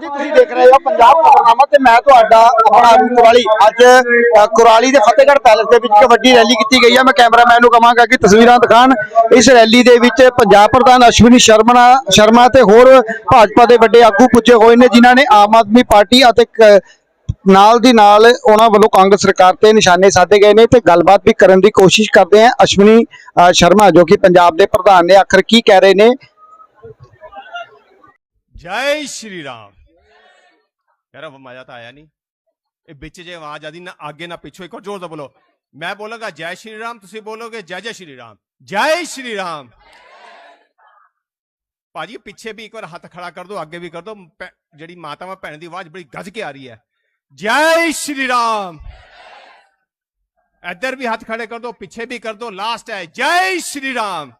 ਜੀ ਤੁਸੀਂ ਦੇਖ ਰਹੇ ਹੋ ਪੰਜਾਬ ਖਬਰਨਾਮਾ ਤੇ ਮੈਂ ਤੁਹਾਡਾ ਆਪਣਾ ਅਰੁਣ ਕੁਰਾਲੀ। ਅੱਜ ਅ, ਕੁਰਾਲੀ ਦੇ ਫਤਿਹਗੜ੍ਹ ਪੈਲੇਸ ਦੇ ਵਿੱਚ ਇੱਕ ਵੱਡੀ ਰੈਲੀ ਕੀਤੀ ਗਈ ਹੈ। ਮੈਂ ਕੈਮਰਾਮੈਨ ਨੂੰ ਕਹਾਂਗਾ ਕਿ ਤਸਵੀਰਾਂ ਦਿਖਾਣ। ਇਸ ਰੈਲੀ ਦੇ ਵਿੱਚ ਪੰਜਾਬ ਪ੍ਰਧਾਨ ਅਸ਼ਵਨੀ ਸ਼ਰਮਾ ਸ਼ਰਮਾ ਤੇ ਹੋਰ ਭਾਜਪਾ ਦੇ ਵੱਡੇ ਆਗੂ ਪੁੱਜੇ ਹੋਏ ਨੇ ਜਿਨ੍ਹਾਂ ਨੇ ਆਮ ਆਦਮੀ ਪਾਰਟੀ ਅਤੇ ਕ- ਨਾਲ ਦੀ ਨਾਲ ਉਹਨਾਂ ਵੱਲੋਂ ਕਾਂਗਰਸ ਸਰਕਾਰ ਤੇ ਨਿਸ਼ਾਨੇ ਸਾਧੇ ਗਏ ਨੇ ਤੇ ਗੱਲਬਾਤ ਵੀ ਕਰਨ ਦੀ ਕੋਸ਼ਿਸ਼ ਕਰਦੇ ਆ ਅਸ਼ਵਨੀ ਅ, ਸ਼ਰਮਾ ਜੋ ਕਿ ਪੰਜਾਬ ਦੇ ਪ੍ਰਧਾਨ ਨੇ ਆਖਰ ਕੀ ਕਹਿ ਰਹੇ ਨੇ? ਜੈ ਸ਼੍ਰੀ ਰਾਮ। ਯਾਰ ਉਹ ਮਜ਼ਾ ਤਾਂ ਆਇਆ ਨਹੀਂ ਇਹ ਵਿੱਚ ਜੇ ਆਵਾਜ਼ ਆਦੀ ਨਾ ਅੱਗੇ ਨਾ ਪਿੱਛੋਂ, ਇੱਕ ਵਾਰ ਜ਼ੋਰ ਦਾ ਬੋਲੋ। ਮੈਂ ਬੋਲਾਂਗਾ, ਜੈ ਸ਼੍ਰੀ ਰਾਮ, ਤੁਸੀਂ ਬੋਲੋਗੇ, ਜੈ ਜੈ ਸ਼੍ਰੀ ਰਾਮ। ਜੈ ਸ਼੍ਰੀ ਰਾਮ। ਭਾਜੀ, ਪਿੱਛੇ ਵੀ ਇੱਕ ਵਾਰ ਹੱਥ ਖੜਾ ਕਰ ਦਿਓ ਅੱਗੇ ਵੀ ਕਰ ਦਿਓ ਜਿਹੜੀ ਮਾਤਾਵਾਂ, ਭੈਣ ਦੀ ਆਵਾਜ਼ ਬੜੀ ਗੱਜ ਕੇ ਆ ਰਹੀ ਹੈ। ਜੈ ਸ਼੍ਰੀ ਰਾਮ। ਇੱਧਰ ਵੀ ਹੱਥ ਖੜੇ ਕਰ ਦਿਓ ਪਿੱਛੇ ਵੀ ਕਰ ਦਿਓ ਲਾਸਟ ਹੈ, ਜੈ ਸ਼੍ਰੀ ਰਾਮ।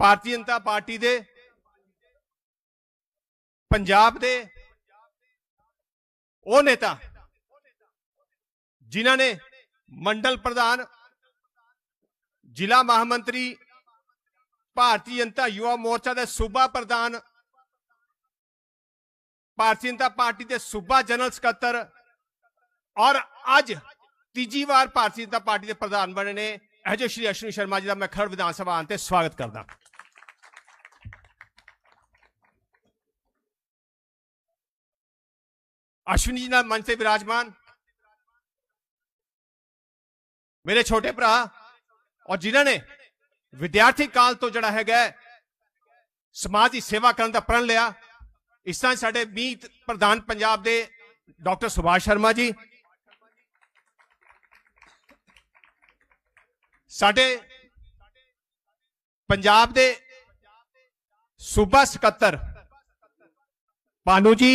ਭਾਰਤੀ ਜਨਤਾ ਪਾਰਟੀ ਦੇ ਪੰਜਾਬ ਦੇ ਉਹ ਨੇਤਾ ਜਿਨ੍ਹਾਂ ਨੇ ਮੰਡਲ ਪ੍ਰਧਾਨ, ਜ਼ਿਲ੍ਹਾ ਮਹਾਮੰਤਰੀ, ਭਾਰਤੀ ਜਨਤਾ ਯੁਵਾ ਮੋਰਚਾ ਦੇ ਸੂਬਾ ਪ੍ਰਧਾਨ, ਭਾਰਤੀ ਜਨਤਾ ਪਾਰਟੀ ਦੇ ਸੂਬਾ ਜਨਰਲ ਸਕੱਤਰ ਔਰ ਅੱਜ ਤੀਜੀ ਵਾਰ ਭਾਰਤੀ ਜਨਤਾ ਪਾਰਟੀ ਦੇ ਪ੍ਰਧਾਨ ਬਣੇ ਨੇ। ਇਹ ਜੋ ਸ਼੍ਰੀ ਅਸ਼ਵਨੀ ਸ਼ਰਮਾ ਜੀ ਦਾ ਮੈਂ ਖੜ ਵਿਧਾਨ ਸਭਾ ਆਉਣ ਤੇ ਸਵਾਗਤ ਕਰਦਾ। ਅਸ਼ਵਨੀ ਜੀ ਨਾਲ ਮੰਚ ਤੇ ਵਿਰਾਜਮਾਨ ਮੇਰੇ ਛੋਟੇ ਭਰਾ ਔਰ ਜਿਨ੍ਹਾਂ ਨੇ ਵਿਦਿਆਰਥੀ ਕਾਲ ਤੋਂ ਜਿਹੜਾ ਹੈਗਾ ਸਮਾਜ ਦੀ ਸੇਵਾ ਕਰਨ ਦਾ ਪ੍ਰਣ ਲਿਆ, ਇਸ ਤਰ੍ਹਾਂ ਸਾਡੇ ਮੀਤ ਪ੍ਰਧਾਨ ਪੰਜਾਬ ਦੇ ਡਾਕਟਰ ਸੁਭਾਸ਼ ਸ਼ਰਮਾ ਜੀ, ਸਾਡੇ ਪੰਜਾਬ ਦੇ ਸੂਬਾ ਸਕੱਤਰ ਪਾਨੂ ਜੀ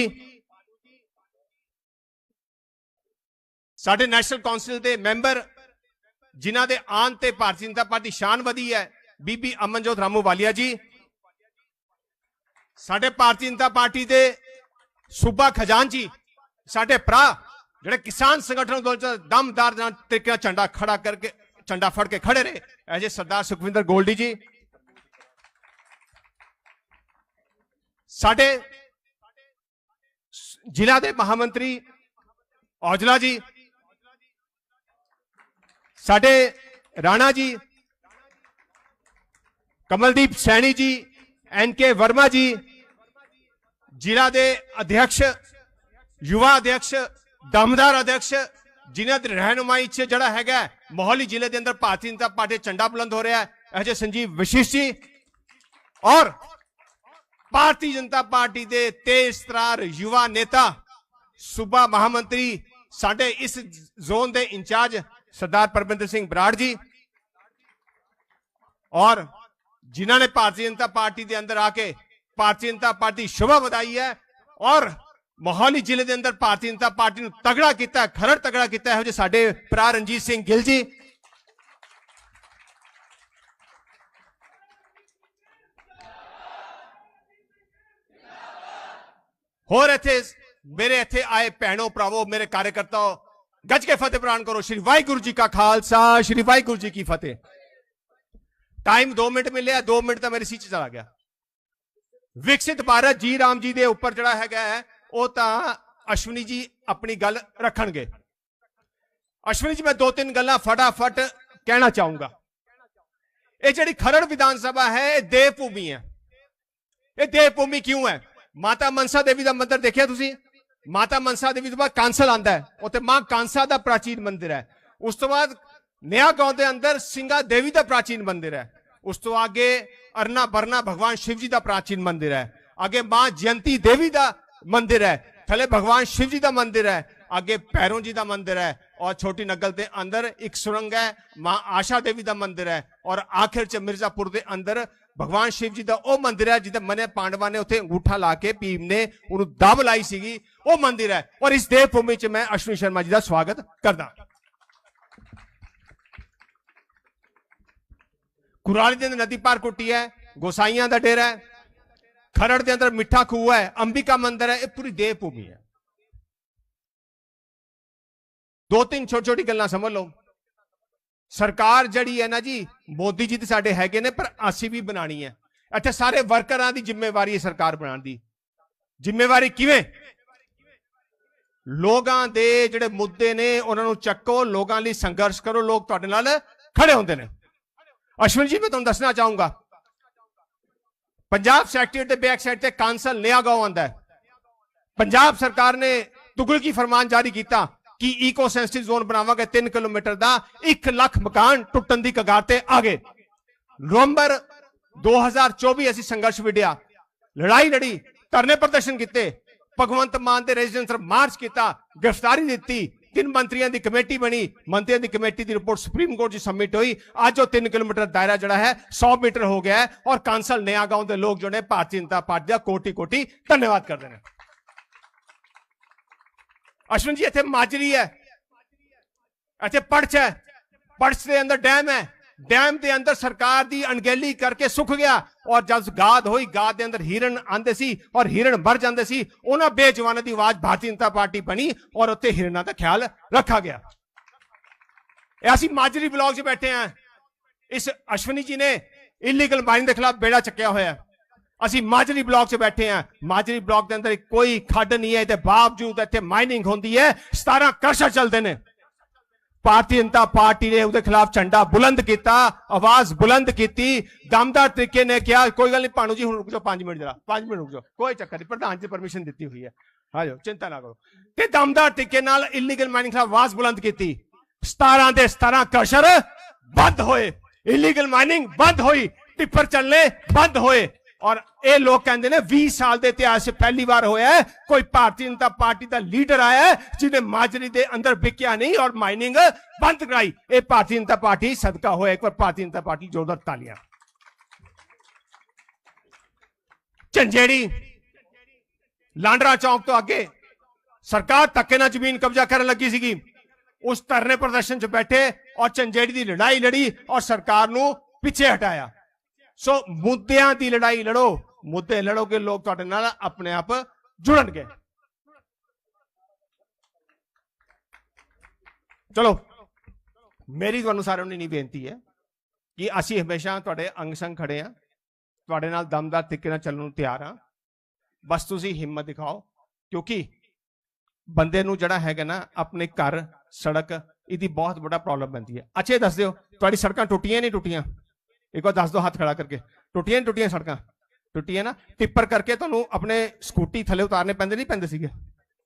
ਸਾਡੇ ਨੈਸ਼ਨਲ ਕੌਂਸਲ ਦੇ ਮੈਂਬਰ, ਜਿਨ੍ਹਾਂ ਦੇ ਆਨ ਤੇ ਭਾਰਤੀ ਜਨਤਾ ਪਾਰਟੀ ਸ਼ਾਨ ਵਧੀ ਹੈ, ਬੀਬੀ ਅਮਨਜੋਤ ਰਾਮੂ ਵਾਲੀਆ ਜੀ। ਸਾਡੇ ਭਾਰਤੀ ਜਨਤਾ ਪਾਰਟੀ ਦੇ ਸੂਬਾ ਖਜ਼ਾਨਚੀ ਸਾਡੇ ਭਰਾ, ਜਿਹੜੇ ਕਿਸਾਨ ਸੰਗਠਨ ਅੰਦੋਲਨ ਦਮਦਾਰ ਤਰੀਕੇ ਨਾਲ ਝੰਡਾ ਖੜਾ ਕਰਕੇ, ਝੰਡਾ ਫੜ ਕੇ ਖੜੇ ਰਹੇ ਐਜੇ ਸਰਦਾਰ ਸੁਖਵਿੰਦਰ ਗੋਲਡੀ ਜੀ। ਸਾਡੇ ਜ਼ਿਲ੍ਹਾ ਦੇ ਮਹਾਮੰਤਰੀ ਔਜਲਾ ਜੀ ਸਾਡੇ ਰਾਣਾ ਜੀ, ਕਮਲਦੀਪ ਸੈਣੀ ਜੀ, ਐਨ ਕੇ ਵਰਮਾ ਜੀ, ਜ਼ਿਲ੍ਹਾ ਦੇ ਅਧਿਕਸ਼ ਯੁਵਾ ਅਧਿਕਸ਼ ਦਮਦਾਰ ਅਧਿਕਸ਼ ਜਿਨ੍ਹਾਂ ਦੀ ਰਹਿਨੁਮਾਈ 'ਚ ਜਿਹੜਾ ਹੈਗਾ ਮੋਹਾਲੀ ਜ਼ਿਲ੍ਹੇ ਦੇ ਅੰਦਰ ਭਾਰਤੀ ਜਨਤਾ ਪਾਰਟੀ ਝੰਡਾ ਬੁਲੰਦ ਹੋ ਰਿਹਾ ਹੈ, ਇਹ ਸੰਜੀਵ ਵਿਸ਼ਿਸ਼ ਜੀ ਔਰ ਭਾਰਤੀ ਜਨਤਾ ਪਾਰਟੀ ਦੇ ਤੇਜ਼ ਤਰਾਰ ਯੁਵਾ ਨੇਤਾ, ਸੂਬਾ ਮਹਾਮੰਤਰੀ, ਸਾਡੇ ਇਸ ਜ਼ੋਨ ਦੇ ਇੰਚਾਰਜ ਸਰਦਾਰ ਪਰਮਿੰਦਰ ਸਿੰਘ ਬਰਾੜ ਜੀ ਔਰ ਜਿਨ੍ਹਾਂ ਨੇ ਭਾਰਤੀ ਜਨਤਾ ਪਾਰਟੀ ਦੇ ਅੰਦਰ ਆ ਕੇ ਭਾਰਤੀ ਜਨਤਾ ਪਾਰਟੀ ਸ਼ੋਭਾ ਵਧਾਈ ਹੈ ਔਰ ਮੋਹਾਲੀ ਜ਼ਿਲ੍ਹੇ ਦੇ ਅੰਦਰ ਭਾਰਤੀ ਜਨਤਾ ਪਾਰਟੀ ਨੂੰ ਤਗੜਾ ਕੀਤਾ, ਖਰੜ ਤਗੜਾ ਕੀਤਾ ਹੈ ਇਹੋ ਜਿਹੇ ਸਾਡੇ ਭਰਾ ਰਣਜੀਤ ਸਿੰਘ ਗਿੱਲ ਜੀ। ਹੋਰ ਇੱਥੇ ਮੇਰੇ ਇੱਥੇ ਆਏ ਭੈਣੋ, ਭਰਾਵੋ, ਮੇਰੇ ਕਾਰਜਕਰਤਾਓ ਗੱਜ ਕੇ ਫਤਿਹ ਪ੍ਰਦਾਨ ਕਰੋ। ਸ਼੍ਰੀ ਵਾਹਿਗੁਰੂ ਜੀ ਕਾ ਖਾਲਸਾ ਸ਼੍ਰੀ ਵਾਹਿਗੁਰੂ ਜੀ ਕੀ ਫਤਿਹ। ਟਾਈਮ 2 ਮਿੰਟ ਮਿਲਿਆ 2 ਮਿੰਟ ਤਾਂ ਮੇਰੇ ਸੀ ਚ ਚਲਾ ਗਿਆ। ਵਿਕਸਿਤ ਭਾਰਤ ਜੀ ਰਾਮ ਜੀ ਦੇ ਉੱਪਰ ਜਿਹੜਾ ਹੈਗਾ ਹੈ, ਉਹ ਤਾਂ ਅਸ਼ਵਨੀ ਜੀ ਆਪਣੀ ਗੱਲ ਰੱਖਣਗੇ। ਅਸ਼ਵਨੀ ਜੀ ਮੈਂ ਦੋ ਤਿੰਨ ਗੱਲਾਂ ਫਟਾਫਟ ਕਹਿਣਾ ਚਾਹੂੰਗਾ। ਇਹ ਜਿਹੜੀ ਖਰੜ ਵਿਧਾਨ ਸਭਾ ਹੈ ਇਹ ਦੇਵ ਭੂਮੀ ਹੈ। ਇਹ ਦੇਵ ਭੂਮੀ ਕਿਉਂ ਹੈ? ਮਾਤਾ ਮਨਸਾ ਦੇਵੀ ਦਾ ਮੰਦਿਰ ਦੇਖਿਆ ਤੁਸੀਂ? ਮਾਤਾ ਮਨਸਾ ਦੇਵੀ ਤੋਂ ਬਾਅਦ ਕਾਂਸਲ ਆਂਦਾ ਹੈ। ਉੱਥੇ ਮਾਂ ਕਾਂਸਾ ਦਾ ਪ੍ਰਾਚੀਨ ਮੰਦਿਰ ਹੈ। ਉਸ ਤੋਂ ਬਾਅਦ ਨਿਆ ਗਾਉਂ ਦੇ ਅੰਦਰ ਸਿੰਘਾ ਦੇਵੀ ਦਾ ਪ੍ਰਾਚੀਨ ਮੰਦਿਰ ਹੈ। ਉਸ ਤੋਂ ਅੱਗੇ ਅਰਨਾ ਬਰਨਾ ਭਗਵਾਨ ਸ਼ਿਵ ਜੀ ਦਾ ਪ੍ਰਾਚੀਨ ਮੰਦਿਰ ਹੈ। ਅੱਗੇ ਮਾਂ ਜਯੰਤੀ ਦੇਵੀ ਦਾ ਮੰਦਿਰ ਹੈ। ਥਲੇ ਭਗਵਾਨ ਸ਼ਿਵ ਜੀ ਦਾ ਮੰਦਿਰ ਹੈ। ਅੱਗੇ ਭੈਰੋਂ ਜੀ ਦਾ ਮੰਦਿਰ ਹੈ। ਔਰ ਛੋਟੀ ਨਗਲ ਦੇ ਅੰਦਰ ਇੱਕ ਸੁਰੰਗ ਹੈ। ਮਾਂ ਆਸ਼ਾ ਦੇਵੀ ਦਾ ਮੰਦਿਰ ਹੈ। ਔਰ ਆਖਿਰ ਚ ਮਿਰਜ਼ਾਪੁਰ ਦੇ ਅੰਦਰ ਭਗਵਾਨ ਸ਼ਿਵ ਜੀ ਦਾ ਉਹ ਮੰਦਿਰ ਹੈ ਜਿੱਥੇ ਮਨੇ ਪਾਂਡਵਾਂ ਨੇ ਉੱਥੇ ਅੰਗੂਠਾ ਲਾ ਕੇ ਭੀਮ ਨੇ ਉਹਨੂੰ ਦਬ ਲਾਈ ਸੀਗੀ। ਉਹ ਮੰਦਿਰ ਹੈ। ਔਰ ਇਸ ਦੇਵ ਭੂਮੀ ਚ ਮੈਂ ਅਸ਼ਵਨੀ ਸ਼ਰਮਾ ਜੀ ਦਾ ਸਵਾਗਤ ਕਰਦਾ ਕੁਰਾਲੀ ਦੇ ਅੰਦਰ ਨਦੀ ਪਾਰ ਕੁੱਟੀ ਹੈ, ਗੋਸਾਈਆਂ ਦਾ ਡੇਰਾ ਹੈ, ਖਰੜ ਦੇ ਅੰਦਰ ਮਿੱਠਾ ਖੂਹ ਹੈ, ਅੰਬਿਕਾ ਮੰਦਿਰ ਹੈ, ਇਹ ਪੂਰੀ ਦੇਵ ਭੂਮੀ ਹੈ। ਦੋ ਤਿੰਨ ਛੋਟੀ ਛੋਟੀ ਗੱਲਾਂ ਸਮਝ ਲਓ। ਸਰਕਾਰ ਜਿਹੜੀ ਹੈ ਨਾ ਜੀ, ਮੋਦੀ ਜੀ ਤੇ ਸਾਡੇ ਹੈਗੇ ਨੇ, ਪਰ ਅਸੀਂ ਵੀ ਬਣਾਣੀ ਹੈ। ਇੱਥੇ ਸਾਰੇ ਵਰਕਰਾਂ ਦੀ ਜ਼ਿੰਮੇਵਾਰੀ ਹੈ ਸਰਕਾਰ ਬਣਾਉਣ ਦੀ। ਜ਼ਿੰਮੇਵਾਰੀ ਕਿਵੇਂ? ਲੋਕਾਂ ਦੇ ਜਿਹੜੇ ਮੁੱਦੇ ਨੇ, ਉਹਨਾਂ ਨੂੰ ਚੱਕੋ, ਲੋਕਾਂ ਲਈ ਸੰਘਰਸ਼ ਕਰੋ, ਲੋਕ ਤੁਹਾਡੇ ਨਾਲ ਖੜੇ ਹੁੰਦੇ ਨੇ। ਅਸ਼ਵਨ ਜੀ, ਮੈਂ ਤੁਹਾਨੂੰ ਦੱਸਣਾ ਚਾਹੂੰਗਾ। ਪੰਜਾਬ ਸੈਕਟਰੀ ਦੇ ਬੈਕ ਸਾਈਡ ਤੇ ਕਾਂਸਲ ਨਿਆ ਗਾਉਂ ਆਂਦਾ ਹੈ। ਪੰਜਾਬ ਸਰਕਾਰ ਨੇ ਤੁਗਲਕੀ ਫਰਮਾਨ ਜਾਰੀ ਕੀਤਾ ਕਿ ਈਕੋ ਸੈਂਸਿਟਿਵ ਜ਼ੋਨ ਬਣਾਵਾਂਗੇ 3 ਕਿਲੋਮੀਟਰ ਦਾ 1 ਲੱਖ ਮਕਾਨ ਟੁੱਟਣ ਦੀ ਕਗਾਰ ਤੇ ਆ ਗਏ ਨਵੰਬਰ 2024 ਅਸੀਂ ਸੰਘਰਸ਼ ਵਿੜਿਆ ਲੜਾਈ ਲੜੀ, ਧਰਨੇ ਪ੍ਰਦਰਸ਼ਨ ਕੀਤੇ। ਭਗਵੰਤ ਮਾਨ ਦੇ ਰੈਜ਼ੀਡੈਂਸ ਮਾਰਚ ਕੀਤਾ, ਗ੍ਰਿਫਤਾਰੀ ਦਿੱਤੀ, ਤਿੰਨ ਮੰਤਰੀਆਂ ਦੀ ਕਮੇਟੀ ਬਣੀ, ਮੰਤਰੀਆਂ ਦੀ ਕਮੇਟੀ ਦੀ ਰਿਪੋਰਟ ਸੁਪਰੀਮ ਕੋਰਟ 'ਚ ਸਬਮਿਟ ਹੋਈ। ਅੱਜ ਉਹ 3 ਕਿਲੋਮੀਟਰ ਦਾਇਰਾ ਜਿਹੜਾ ਹੈ 100 ਮੀਟਰ ਹੋ ਗਿਆ ਔਰ ਕਾਂਸਲ ਨਿਆ ਗਾਉਂ ਦੇ ਲੋਕ ਜਿਹੜੇ ਭਾਰਤੀ ਜਨਤਾ ਪਾਰਟੀ ਦਾ ਕੋਟੀ ਕੋਟੀ ਧੰਨਵਾਦ ਕਰਦੇ ਨੇ। ਅਸ਼ਵਨ ਜੀ, ਇੱਥੇ ਮਾਜਰੀ ਹੈ। ਇੱਥੇ ਪੜਛ ਹੈ। ਪੜਚ ਦੇ ਅੰਦਰ ਡੈਮ ਹੈ। ਡੈਮ ਦੇ ਅੰਦਰ ਸਰਕਾਰ ਦੀ ਅਣਗਹਿਲੀ ਕਰਕੇ ਸੁੱਕ ਗਿਆ ਔਰ ਜਦ ਗਾਦ ਹੋਈ, ਗਾਦ ਦੇ ਅੰਦਰ ਹਿਰਨ ਆਂਦੇ ਸੀ ਔਰ ਹਿਰਨ ਮਰ ਜਾਂਦੇ ਸੀ, ਉਹਨਾਂ ਬੇਜਵਾਨਾਂ ਦੀ ਆਵਾਜ਼ ਭਾਰਤੀ ਜਨਤਾ ਪਾਰਟੀ ਬਣੀ ਔਰ ਉੱਥੇ ਹਿਰਨਾਂ ਦਾ ਖਿਆਲ ਰੱਖਾ ਗਿਆ। ਇਹ ਅਸੀਂ ਮਾਜਰੀ ਬਲਾਕ 'ਚ ਬੈਠੇ ਆ ਇਸ ਅਸ਼ਵਨੀ ਜੀ ਨੇ ਇਲੀਗਲ ਮਾਈਨਿੰਗ ਦੇ ਖਿਲਾਫ ਬੇੜਾ ਚੱਕਿਆ ਹੋਇਆ। ਅਸੀਂ ਮਾਜਰੀ ਬਲਾਕ 'ਚ ਬੈਠੇ ਆ ਮਾਜਰੀ ਬਲਾਕ ਦੇ ਅੰਦਰ ਕੋਈ ਖੱਡ ਨਹੀਂ ਹੈ ਤੇ ਬਾਵਜੂਦ ਇੱਥੇ ਮਾਈਨਿੰਗ ਹੁੰਦੀ ਹੈ। 17 ਕਰਸ਼ਾ ਚੱਲਦੇ ਨੇ। ਭਾਰਤੀ ਜਨਤਾ ਪਾਰਟੀ ਨੇ ਉਹਦੇ ਖਿਲਾਫ ਝੰਡਾ ਬੁਲੰਦ ਕੀਤਾ, ਆਵਾਜ਼ ਬੁਲੰਦ ਕੀਤੀ। ਦਮਦਾਰ ਤਰੀਕੇ ਨੇ ਕਿਹਾ, ਕੋਈ ਗੱਲ ਨਹੀਂ ਭਾਣੂ ਜੀ ਹੁਣ ਰੁਕ ਜਾਓ 5 ਮਿੰਟ ਜਰਾ 5 ਮਿੰਟ ਰੁਕ ਜਾਓ, ਕੋਈ ਚੱਕਰ ਨਹੀਂ, ਪ੍ਰਧਾਨ ਜੀ ਪਰਮਿਸ਼ਨ ਦਿੱਤੀ ਹੋਈ ਹੈ। ਆ ਚਿੰਤਾ ਨਾ ਕਰੋ। ਤੇ ਦਮਦਾਰ ਤਰੀਕੇ ਨਾਲ ਇਲੀਗਲ ਮਾਈਨਿੰਗ ਖਿਲਾਫ ਆਵਾਜ਼ ਬੁਲੰਦ ਕੀਤੀ। 17 ਦੇ 17 ਕਸ਼ਰ ਬੰਦ ਹੋਏ। ਇਲੀਗਲ ਮਾਈਨਿੰਗ ਬੰਦ ਹੋਈ, ਟਿੱਪਰ ਚੱਲਨੇ ਬੰਦ ਹੋਏ। ਔਰ ਇਹ ਲੋਕ ਕਹਿੰਦੇ ਨੇ 20 ਸਾਲ ਦੇ ਇਤਿਹਾਸ 'ਚ ਪਹਿਲੀ ਵਾਰ ਹੋਇਆ ਹੈ, ਕੋਈ ਭਾਰਤੀ ਜਨਤਾ ਪਾਰਟੀ ਦਾ ਲੀਡਰ ਆਇਆ ਹੈ, ਜਿਹਨੇ ਮਾਜਰੀ ਦੇ ਅੰਦਰ ਵਿਕਿਆ ਨਹੀਂ ਔਰ ਮਾਈਨਿੰਗ ਬੰਦ ਕਰਾਈ। ਇਹ ਭਾਰਤੀ ਜਨਤਾ ਪਾਰਟੀ ਸਦਕਾ ਹੋਇਆ, ਇੱਕ ਵਾਰ ਭਾਰਤੀ ਜਨਤਾ ਪਾਰਟੀ ਜ਼ੋਰਦਾਰ ਤਾਲੀਆਂ। ਝੰਜੇੜੀ, ਲਾਂਡਰਾ ਚੌਂਕ ਤੋਂ ਅੱਗੇ, ਸਰਕਾਰ ਧੱਕੇ ਨਾਲ ਜ਼ਮੀਨ ਕਬਜ਼ਾ ਕਰਨ ਲੱਗੀ ਸੀਗੀ। ਉਸ ਧਰਨੇ ਪ੍ਰਦਰਸ਼ਨ 'ਚ ਬੈਠੇ ਔਰ ਝੰਜੇੜੀ ਦੀ ਲੜਾਈ ਲੜੀ ਔਰ ਸਰਕਾਰ ਨੂੰ ਪਿੱਛੇ ਹਟਾਇਆ। ਸੋ ਮੁੱਦਿਆਂ ਦੀ ਲੜਾਈ ਲੜੋ, ਮੁੱਦੇ ਲੜੋਗੇ, ਲੋਕ ਤੁਹਾਡੇ ਨਾਲ ਆਪਣੇ ਆਪ ਜੁੜਨਗੇ। ਚਲੋ, ਮੇਰੀ ਤੁਹਾਨੂੰ ਸਾਰਿਆਂ ਨੂੰ ਨਹੀਂ ਬੇਨਤੀ ਹੈ ਕਿ ਅਸੀਂ ਹਮੇਸ਼ਾ ਤੁਹਾਡੇ ਅੰਗ ਸੰਗ ਖੜੇ ਆ ਤੁਹਾਡੇ ਨਾਲ ਦਮਦਾਰ ਤਰੀਕੇ ਨਾਲ ਚੱਲਣ ਨੂੰ ਤਿਆਰ ਆ ਬਸ ਤੁਸੀਂ ਹਿੰਮਤ ਦਿਖਾਓ, ਕਿਉਂਕਿ ਬੰਦੇ ਨੂੰ ਜਿਹੜਾ ਹੈਗਾ ਨਾ, ਆਪਣੇ ਘਰ, ਸੜਕ, ਇਹਦੀ ਬਹੁਤ ਵੱਡਾ ਪ੍ਰੋਬਲਮ ਬਣਦੀ ਹੈ। ਅੱਛੇ ਦੱਸ ਦਿਓ, ਤੁਹਾਡੀ ਸੜਕਾਂ ਟੁੱਟੀਆਂ ਨਹੀਂ ਟੁੱਟੀਆਂ? ਇੱਕ ਵਾਰ ਦੱਸ ਦਿਓ ਹੱਥ ਖੜਾ ਕਰਕੇ। ਟੁੱਟੀਆਂ ਨਹੀਂ ਟੁੱਟੀਆਂ ਸੜਕਾਂ? ਟੁੱਟੀਆਂ ਨਾ? ਟਿੱਪਰ ਕਰਕੇ ਤੁਹਾਨੂੰ ਆਪਣੇ ਸਕੂਟੀ ਥੱਲੇ ਉਤਾਰਨੇ ਪੈਂਦੇ, ਨਹੀਂ ਪੈਂਦੇ ਸੀਗੇ?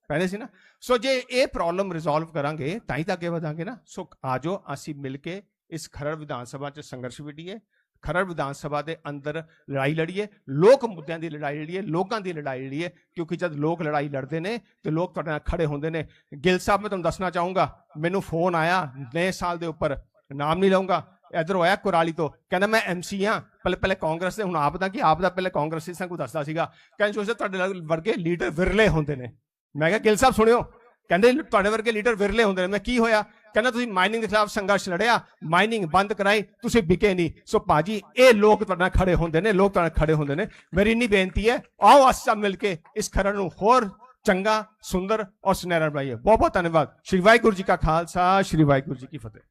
ਪੈਂਦੇ ਸੀ ਨਾ? ਸੋ ਜੇ ਇਹ ਪ੍ਰੋਬਲਮ ਰਿਜ਼ੋਲਵ ਕਰਾਂਗੇ, ਤਾਂ ਹੀ ਤਾਂ ਅੱਗੇ ਵਧਾਂਗੇ ਨਾ। ਸੋ ਆਜੋ ਅਸੀਂ ਮਿਲ ਕੇ ਇਸ ਖਰੜ ਵਿਧਾਨ ਸਭਾ 'ਚ ਸੰਘਰਸ਼ ਵਿੱਢੀਏ। ਖਰੜ ਵਿਧਾਨ ਸਭਾ ਦੇ ਅੰਦਰ ਲੜਾਈ ਲੜੀਏ। ਲੋਕ ਮੁੱਦਿਆਂ ਦੀ ਲੜਾਈ ਲੜੀਏ, ਲੋਕਾਂ ਦੀ ਲੜਾਈ ਲੜੀਏ। ਕਿਉਂਕਿ ਜਦ ਲੋਕ ਲੜਾਈ ਲੜਦੇ ਨੇ, ਤੇ ਲੋਕ ਤੁਹਾਡੇ ਨਾਲ ਖੜੇ ਹੁੰਦੇ ਨੇ। ਗਿੱਲ ਸਾਹਿਬ, ਮੈਂ ਤੁਹਾਨੂੰ ਦੱਸਣਾ ਚਾਹੂੰਗਾ, ਮੈਨੂੰ ਫੋਨ ਆਇਆ ਨਵੇਂ ਸਾਲ ਦੇ ਉੱਪਰ। ਨਾਮ ਨਹੀਂ ਲਵਾਂਗਾ ਇਧਰ ਹੋਇਆ ਕੁਰਾਲੀ ਤੋਂ। ਕਹਿੰਦਾ ਮੈਂ ਐਮਸੀ ਆ ਪਹਿਲੇ ਪਹਿਲੇ ਕਾਂਗਰਸ ਦੇ, ਹੁਣ ਆਪ ਦਾ ਕੀ? ਆਪ ਦਾ ਪਹਿਲੇ ਕਾਂਗਰਸੀ ਸੰਗ ਦੱਸਦਾ ਸੀਗਾ। ਕਹਿੰਦੇ ਸੋਚਦੇ ਤੁਹਾਡੇ ਵਰਗੇ ਲੀਡਰ ਵਿਰਲੇ ਹੁੰਦੇ ਨੇ। ਮੈਂ ਕਿਹਾ, ਗਿੱਲ ਸਾਹਿਬ ਸੁਣਿਓ। ਕਹਿੰਦੇ ਤੁਹਾਡੇ ਵਰਗੇ ਲੀਡਰ ਵਿਰਲੇ ਹੁੰਦੇ ਨੇ। ਮੈਂ ਕੀ ਹੋਇਆ? ਕਹਿੰਦਾ, ਤੁਸੀਂ ਮਾਈਨਿੰਗ ਦੇ ਖਿਲਾਫ ਸੰਘਰਸ਼ ਲੜਿਆ ਮਾਈਨਿੰਗ ਬੰਦ ਕਰਾਈ, ਤੁਸੀਂ ਵਿਕੇ ਨਹੀਂ। ਸੋ ਭਾਜੀ, ਇਹ ਲੋਕ ਤੁਹਾਡੇ ਨਾਲ ਖੜੇ ਹੁੰਦੇ ਨੇ, ਲੋਕ ਤੁਹਾਡੇ ਨਾਲ ਖੜੇ ਹੁੰਦੇ ਨੇ। ਮੇਰੀ ਇੰਨੀ ਬੇਨਤੀ ਹੈ, ਆਓ ਅਸੀਂ ਸਭ ਮਿਲ ਕੇ ਇਸ ਖਰੜ ਨੂੰ ਹੋਰ ਚੰਗਾ, ਸੁੰਦਰ ਔਰ ਸੁਨਹਿਰਾ ਬਣਾਈਏ। ਬਹੁਤ ਬਹੁਤ ਧੰਨਵਾਦ। ਸ਼੍ਰੀ ਵਾਹਿਗੁਰੂ ਜੀ ਕਾ ਖਾਲਸਾ, ਸ਼੍ਰੀ ਵਾਹਿਗੁਰੂ ਜੀ ਕੀ ਫਤਿਹ।